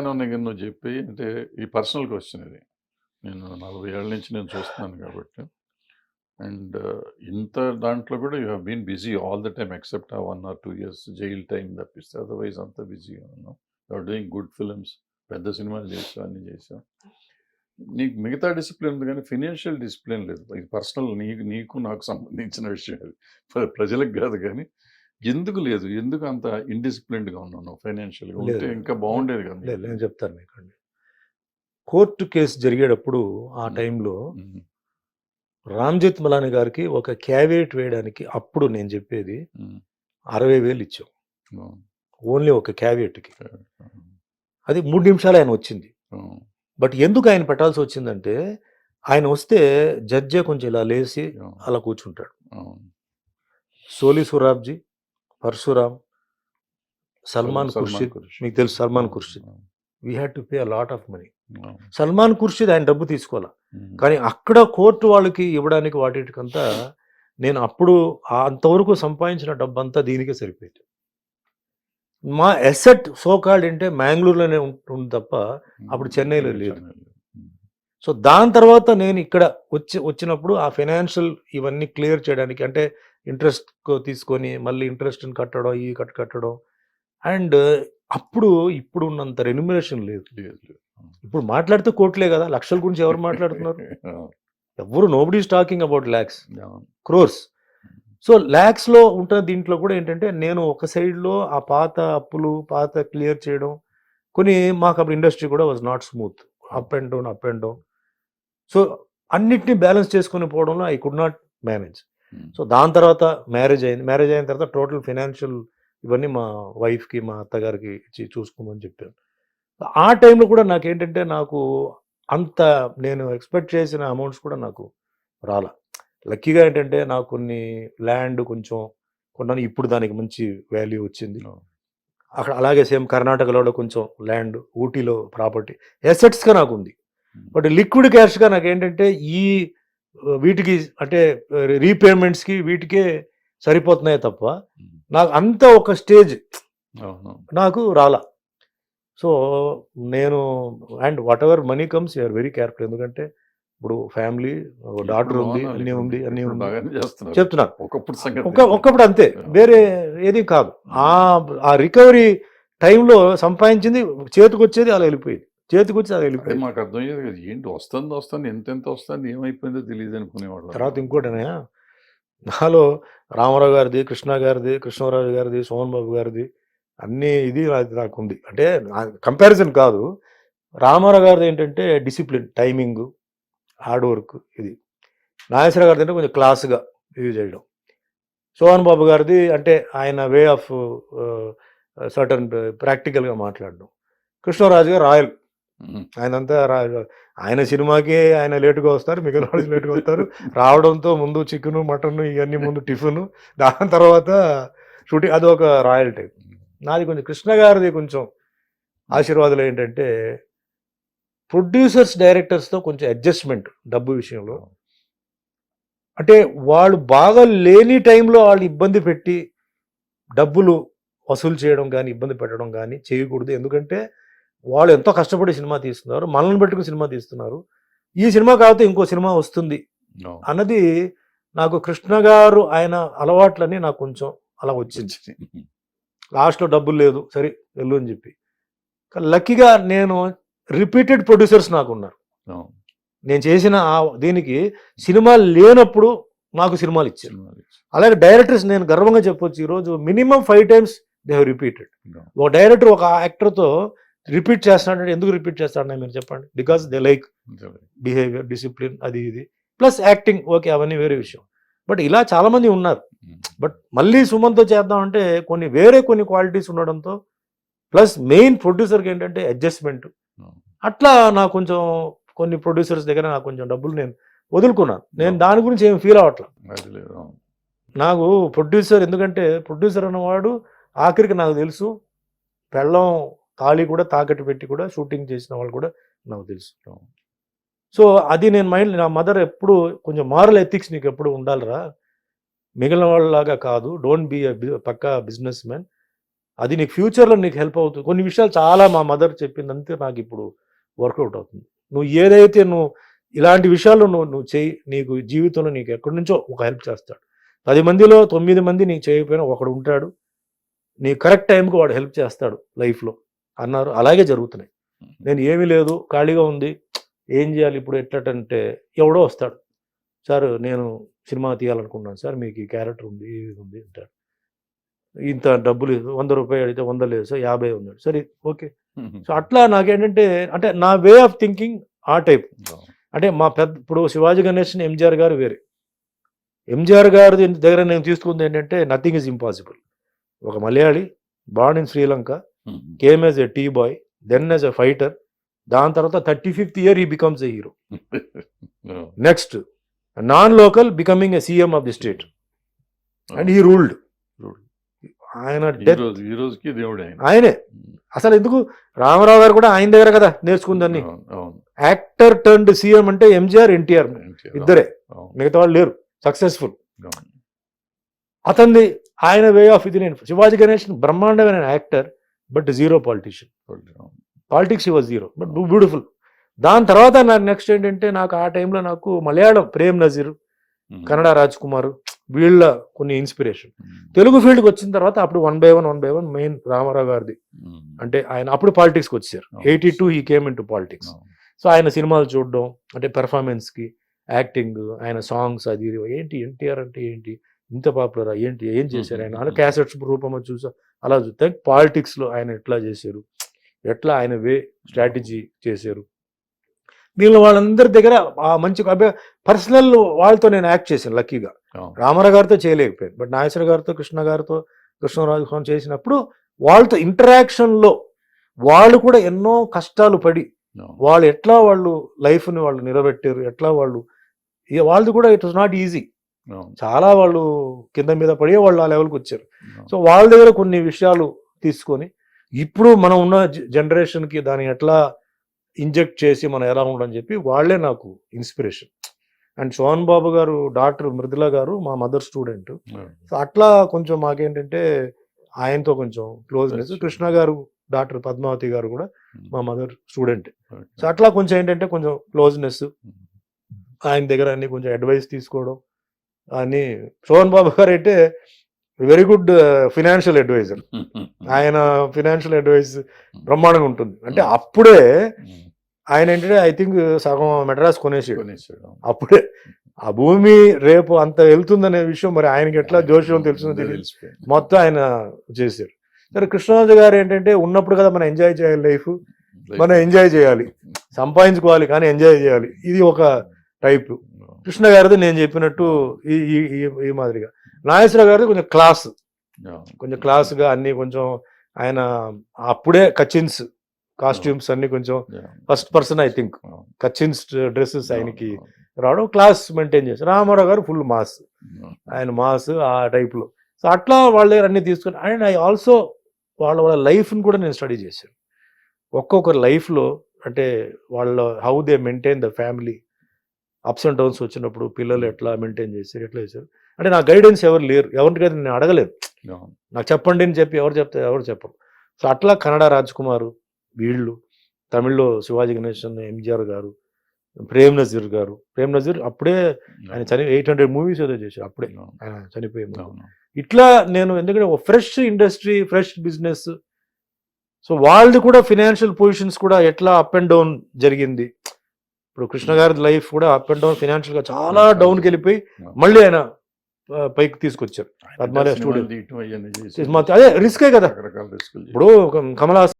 ఉన్నాయి నువ్వు చెప్పి అంటే ఈ పర్సనల్ క్వశ్చన్ ఇది. నేను నలభై ఏళ్ళ నుంచి నేను చూస్తున్నాను కాబట్టి. అండ్ ఇంత దాంట్లో కూడా you have been busy all the time except ఆ one or two years jail time తప్పిస్తే అదర్వైజ్ అంత బిజీగా ఉన్నాం. యూఆర్ డూయింగ్ గుడ్ ఫిలిమ్స్ పెద్ద సినిమాలు చేసావు అన్నీ చేసావు. నీకు మిగతా డిసిప్లిన్ ఉంది కానీ ఫినాన్షియల్ డిసిప్లిన్ లేదు. ఇది పర్సనల్ నీకు నీకు నాకు సంబంధించిన విషయం అది. ప్రజలకు కాదు కానీ ఎందుకు లేదు? ఎందుకు అంత ఇండిసిప్లిన్డ్గా ఉన్నావు ఫైనాన్షియల్గా ఉంటే. ఇంకా బాగుండేది కదా లేదు నేను చెప్తాను మీకు అండి కోర్టు కేసు జరిగేటప్పుడు ఆ. టైంలో రామ్జిత్ మలాని గారికి ఒక క్యావియేట్ వేయడానికి అప్పుడు నేను చెప్పేది అరవై వేలు ఇచ్చాం. ఓన్లీ ఒక క్యావియేట్కి ఉమ్, అది మూడు నిమిషాలు ఆయన వచ్చింది. బట్ ఎందుకు ఆయన పెట్టాల్సి వచ్చిందంటే ఆయన వస్తే జడ్జే కొంచెం ఇలా లేచి అలా కూర్చుంటాడు. సోలి సురాబ్జీ పరశురామ్ సల్మాన్ ఖుర్షిద్. మీకు తెలుసు Salman Khurshid. We had to pay a lot of money Salman Khurshid ఆయన డబ్బు తీసుకోవాలా? కానీ అక్కడ కోర్టు వాళ్ళకి ఇవ్వడానికి వాటికంతా నేను అప్పుడు అంతవరకు సంపాదించిన డబ్బు అంతా దీనికే సరిపోయింది. మా ఎసెట్ సోకాల్డ్ అంటే మ్యాంగ్లూరులోనే ఉంటుంది తప్ప అప్పుడు చెన్నైలో లేదు. సో దాని తర్వాత నేను ఇక్కడ వచ్చి వచ్చినప్పుడు ఆ ఫైనాన్షియల్ ఇవన్నీ క్లియర్ చేయడానికి అంటే ఇంట్రెస్ట్ తీసుకొని మళ్ళీ ఇంట్రెస్ట్ కట్టడం ఈ కట్ కట్టడం. అండ్ అప్పుడు ఇప్పుడు ఉన్నంత రెన్యుమరేషన్ లేదు. ఇప్పుడు మాట్లాడితే కోట్లే కదా లక్షల గురించి ఎవరు మాట్లాడుతున్నారు? ఎవరు nobody talking about lakhs. Crores so ల్యాక్స్లో ఉంటున్న దీంట్లో కూడా ఏంటంటే నేను ఒక సైడ్లో ఆ పాత అప్పులు పాత క్లియర్ చేయడం కొన్ని మాకు అప్పుడు ఇండస్ట్రీ కూడా was not smooth up and down up and down so అన్నిటిని బ్యాలెన్స్ చేసుకొని పోవడంలో I could not manage so దాని తర్వాత మ్యారేజ్ అయింది. మ్యారేజ్ అయిన తర్వాత టోటల్ ఫైనాన్షియల్ ఇవన్నీ మా వైఫ్కి మా అత్తగారికి ఇచ్చి చూసుకోమని చెప్పాను. ఆ టైంలో కూడా నాకేంటంటే నాకు అంత నేను ఎక్స్పెక్ట్ చేసిన అమౌంట్స్ కూడా నాకు రాలా. లక్కీగా ఏంటంటే నాకు కొన్ని ల్యాండ్ కొంచెం కొన్నాను. ఇప్పుడు దానికి మంచి వాల్యూ వచ్చింది. అక్కడ అలాగే సేమ్ కర్ణాటకలో కూడా కొంచెం ల్యాండ్ ఊటీలో ప్రాపర్టీ ఎసెట్స్గా నాకు ఉంది. బట్ లిక్విడ్ క్యాష్గా నాకు ఏంటంటే ఈ వీటికి అంటే రీపేమెంట్స్కి వీటికే సరిపోతున్నాయి తప్ప నాకు అంత ఒక స్టేజ్. నాకు రాలా. సో నేను and whatever money comes you're very careful. ఎందుకంటే ఇప్పుడు ఫ్యామిలీ డాటర్ ఉంది అన్నీ ఉంది అన్నీ. చెప్తున్నాను. ఒకప్పుడు అంతే. వేరే ఏది కాదు. ఆ ఆ రికవరీ టైంలో సంపాదించింది చేతికి వచ్చేది అలా వెళ్ళిపోయింది. చేతికి వచ్చి అదే వెళ్ళిపోయింది మాకు అర్థమయ్యేది కదా. ఏంటి వస్తుంది వస్తుంది ఎంత ఎంత వస్తుంది ఏమైపోయిందో తెలియదు అనుకునేవాళ్ళు. తర్వాత ఇంకోటనే నాలో రామారావు గారిది కృష్ణ గారిది కృష్ణరాజు గారిది సోమన్ బాబు గారిది అన్నీ ఇది నాకు నాకు ఉంది అంటే కంపారిజన్ కాదు. రామారావు గారిది ఏంటంటే డిసిప్లిన్ టైమింగ్ హార్డ్ వర్క్ ఇది. నాగేశ్వర గారిది అంటే కొంచెం క్లాస్గా ఇది చేయడం. సోహన్ బాబు గారిది అంటే ఆయన వే ఆఫ్ సర్టన్ ప్రాక్టికల్గా మాట్లాడడం. కృష్ణరాజు గారు రాయల్. ఆయనంతా రా ఆయన సినిమాకి ఆయన లేటుగా వస్తారు మిగిలిన వాళ్ళు లేటుగా వస్తారు. రావడంతో ముందు చికెన్ మటన్ ఇవన్నీ ముందు టిఫిన్. దాని తర్వాత షూటింగ్ అది ఒక రాయల్ టైప్ నాది కొంచెం కృష్ణ గారిది కొంచెం ఆశీర్వాదాలు ఏంటంటే ప్రొడ్యూసర్స్ డైరెక్టర్స్తో కొంచెం అడ్జస్ట్మెంట్ డబ్బు విషయంలో. అంటే వాళ్ళు బాగా లేని టైంలో వాళ్ళు ఇబ్బంది పెట్టి డబ్బులు వసూలు చేయడం కానీ ఇబ్బంది పెట్టడం కానీ చేయకూడదు. ఎందుకంటే వాళ్ళు ఎంతో కష్టపడి సినిమా తీస్తున్నారు మనల్ని పెట్టుకుని సినిమా తీస్తున్నారు ఈ సినిమా కాకపోతే ఇంకో సినిమా వస్తుంది. అన్నది నాకు కృష్ణ గారు ఆయన అలవాట్లని నాకు కొంచెం అలా వచ్చింది లాస్ట్లో డబ్బులు లేదు సరే వెళ్ళు అని చెప్పి లక్కీగా నేను రిపీటెడ్ ప్రొడ్యూసర్స్ నాకు ఉన్నారు. నేను చేసిన ఆ దీనికి సినిమా లేనప్పుడు నాకు సినిమాలు ఇచ్చారు. అలాగే డైరెక్టర్స్ నేను గర్వంగా చెప్పొచ్చు ఈరోజు minimum five times they repeated. ఒక డైరెక్టర్ ఒక యాక్టర్తో రిపీట్ చేస్తున్నాడంటే ఎందుకు రిపీట్ చేస్తాడని మీరు చెప్పండి. Because they like. Behaviour discipline అది ఇది. ప్లస్ యాక్టింగ్ ఓకే అవన్నీ వేరే విషయం. బట్ ఇలా చాలా మంది ఉన్నారు బట్ మళ్ళీ సుమన్తో చేద్దామంటే కొన్ని వేరే కొన్ని క్వాలిటీస్ ఉండడంతో ప్లస్ మెయిన్ ప్రొడ్యూసర్కి ఏంటంటే అడ్జస్ట్మెంట్ అవును. అట్లా నాకు కొంచెం కొన్ని ప్రొడ్యూసర్స్ దగ్గర నాకు కొంచెం డబ్బులు నేను వదులుకున్నాను. నేను అవును. దాని గురించి ఏం ఫీల్ అవ్వట్లా? అది లేదు. అవును. నాకు ప్రొడ్యూసర్ ఎందుకంటే ప్రొడ్యూసర్ అన్నవాడు ఆఖరికి నాకు తెలుసు పెళ్ళం తాళి కూడా తాకట్టు పెట్టి కూడా షూటింగ్ చేసిన వాళ్ళు కూడా నాకు తెలుసు. సో అది నేను మైండ్ నా మదర్ ఎప్పుడు కొంచెం మారల్ ఎథిక్స్ నీకు ఎప్పుడు ఉండాలిరా? మిగిలిన వాళ్ళలాగా కాదు. డోంట్ బీ పక్కా బిజినెస్ మ్యాన్. అది నీకు ఫ్యూచర్లో నీకు హెల్ప్ అవుతుంది. కొన్ని విషయాలు చాలా మా మదర్ చెప్పిందంతే నాకు ఇప్పుడు వర్కౌట్ అవుతుంది. నువ్వు ఏదైతే నువ్వు ఇలాంటి విషయాలు నువ్వు నువ్వు చేయి నీకు జీవితంలో నీకు ఎక్కడి నుంచో ఒక హెల్ప్ చేస్తాడు. పది మందిలో తొమ్మిది మంది నీకు చేయకపోయినా ఒకడు ఉంటాడు. నీ కరెక్ట్ టైంకి వాడు హెల్ప్ చేస్తాడు లైఫ్లో. అన్నారు. అలాగే జరుగుతున్నాయి. నేను ఏమీ లేదు ఖాళీగా ఉంది ఏం చేయాలి ఇప్పుడు ఎట్లంటే ఎవడో వస్తాడు. సార్ నేను సినిమా తీయాలనుకున్నాను సార్ మీకు ఈ క్యారెక్టర్ ఉంది ఇది ఉంది అంటాడు. ఇంత డబ్బులు వంద రూపాయలు అడిగితే వంద లేదు సార్ యాభై ఉన్నాడు. సరే ఓకే. సో అట్లా నాకేంటంటే అంటే నా వే ఆఫ్ థింకింగ్ ఆ టైప్. అంటే మా పెద్ద ఇప్పుడు శివాజీ గణేషన్ ఎంజిఆర్ గారు వేరే. ఎంజిఆర్ గారి దగ్గర నేను తీసుకుంది ఏంటంటే నథింగ్ ఇస్ ఇంపాసిబుల్. ఒక Malayali born in Sri Lanka came as a tea boy then as a fighter దాని తర్వాత థర్టీ ఫిఫ్త్ ఇయర్ ఈ becomes a hero next non local becoming a CM of the state and he ruled ఆయన ఆయన. ఆయనే. అసలు ఎందుకు? రామారావు గారు కూడా ఆయన దగ్గర కదా నేర్చుకుందని. యాక్టర్ టర్న్డ్ సీఎం అంటే ఎంజిఆర్ ఎన్టీఆర్ ఇద్దరే. మిగతా వాళ్ళు లేరు. సక్సెస్ఫుల్. అతనిది ఆయన వే ఆఫ్ ఇది నేను. శివాజీ గణేష్ బ్రహ్మాండమైన actor but zero politician. Politics was zero but beautiful దాని తర్వాత నాకు నెక్స్ట్ ఏంటంటే నాకు ఆ టైంలో నాకు మలయాళం ప్రేమ్ నజీర్. కన్నడ రాజ్ కుమార్ వీళ్ళ కొన్ని ఇన్స్పిరేషన్. తెలుగు ఫీల్డ్కి వచ్చిన తర్వాత అప్పుడు one by one one by one main Ramarao గారిది. అంటే ఆయన అప్పుడు పాలిటిక్స్కి వచ్చారు. Eighty two he came in to politics. So ఆయన సినిమాలు చూడడం అంటే పెర్ఫార్మెన్స్కి యాక్టింగ్ ఆయన సాంగ్స్ అది ఏంటి ఎన్టీఆర్ అంటే ఏంటి ఇంత పాపులర్ ఏంటి? ఏం చేశారు ఆయన? అలా క్యాసెట్స్ రూపంలో చూసా. అలా చూస్తే పాలిటిక్స్లో ఆయన ఎట్లా చేశారు? ఎట్లా ఆయన వే స్ట్రాటజీ చేశారు? వీళ్ళ వాళ్ళందరి దగ్గర ఆ మంచి పర్సనల్ వాళ్ళతో నేను యాక్ట్ చేశాను లక్కీగా. రామారావు గారితో చేయలేకపోయాను. బట్ నాగేశ్వర గారితో కృష్ణ గారితో కృష్ణరాజు స్వామి చేసినప్పుడు వాళ్ళతో ఇంటరాక్షన్లో వాళ్ళు కూడా ఎన్నో కష్టాలు పడి. వాళ్ళు ఎట్లా వాళ్ళు లైఫ్ని వాళ్ళు నిలబెట్టారు? ఎట్లా వాళ్ళు వాళ్ళది కూడా ఇట్ వాస్ నాట్ ఈజీ. చాలా వాళ్ళు కింద మీద పడి వాళ్ళు ఆ లెవెల్కి వచ్చారు. సో వాళ్ళ దగ్గర కొన్ని విషయాలు తీసుకొని ఇప్పుడు మనం ఉన్న జనరేషన్కి దాన్ని ఎట్లా ఇంజెక్ట్ చేసి మనం ఎలా ఉండని చెప్పి వాళ్ళే నాకు ఇన్స్పిరేషన్ అండ్ సోహన్ బాబు గారు డాక్టర్ మృదుల గారు మా మదర్ స్టూడెంట్. సో అట్లా కొంచెం మాకేంటంటే ఆయనతో కొంచెం క్లోజ్నెస్ కృష్ణ గారు డాక్టర్ పద్మావతి గారు కూడా మా మదర్ స్టూడెంట్. సో అట్లా కొంచెం ఏంటంటే కొంచెం క్లోజ్నెస్ ఉమ్. ఆయన దగ్గర అన్ని కొంచెం అడ్వైస్ తీసుకోవడం. అని సోహన్ బాబు గారు అయితే వెరీ గుడ్ ఫినాన్షియల్ అడ్వైజర్. ఆయన ఫినాన్షియల్ అడ్వైస్ బ్రహ్మాండంగా ఉంటుంది. అంటే అప్పుడే ఉమ్. ఆయన ఏంటంటే ఐ థింక్ సగం మెడ్రాస్. అవును. అప్పుడే ఆ భూమి రేపు అంత వెళ్తుందనే విషయం మరి ఆయనకి ఎట్లా తెలియదు. తెలిసిపోయింది. మొత్తం ఆయన చేశారు సరే కృష్ణరాజు గారు ఏంటంటే ఉన్నప్పుడు కదా మనం ఎంజాయ్ చేయాలి లైఫ్ మనం ఎంజాయ్ చేయాలి. సంపాదించుకోవాలి కానీ ఎంజాయ్ చేయాలి. ఇది ఒక టైప్. కృష్ణ గారిది నేను చెప్పినట్టు ఈ ఈ- మాదిరిగా నాగేశ్వర గారిది కొంచెం క్లాస్. కొంచెం క్లాస్గా అన్ని కొంచెం ఆయన అప్పుడే కచిన్స్ కాస్ట్యూమ్స్ అన్ని కొంచెం. First person I think. కచిన్స్ dresses ఆయనకి. రావడం క్లాస్ మెయింటైన్ చేశారు రామారావు గారు ఫుల్ మాస్. ఆయన మాస్ ఆ టైప్లో సో అట్లా వాళ్ళ దగ్గర అన్ని తీసుకుని అండ్ ఐ ఆల్సో వాళ్ళ వాళ్ళ లైఫ్ని కూడా నేను స్టడీ చేశాను ఒక్కొక్కరి లైఫ్లో అంటే వాళ్ళ how they maintain the family ups and downs వచ్చినప్పుడు పిల్లలు ఎట్లా మెయింటైన్ చేశారు ఎట్లా చేశారు? అంటే నా గైడెన్స్ ఎవరు లేరు. ఎవరికైతే నేను అడగలేను అవును. నాకు చెప్పండి అని చెప్పి ఎవరు చెప్తే ఎవరు చెప్పరు. సో అట్లా కన్నడ రాజ్ కుమార్ వీళ్ళు తమిళ్ళో శివాజీ గణేశన్ ఎంజిఆర్ గారు ప్రేమ్ నజీర్ గారు. ప్రేమ్ నజీర్ అప్పుడే ఆయన చని ఎయిట్ హండ్రెడ్ మూవీస్ ఏదో చేశారు అప్పుడే. ఆయన చనిపోయే. ఇట్లా నేను ఎందుకంటే ఒక fresh industry fresh business. So వాళ్ళది కూడా ఫినాన్షియల్ పొజిషన్స్ కూడా ఎట్లా అప్ అండ్ డౌన్ జరిగింది? ఇప్పుడు కృష్ణ గారి లైఫ్ కూడా అప్ అండ్ డౌన్ ఫినాన్షియల్గా చాలా డౌన్కి వెళ్ళిపోయి మళ్ళీ ఆయన పైకి తీసుకొచ్చారు. పద్మాలయ స్టూడియో. అదే రిస్కే కదా. ఇప్పుడు కమల్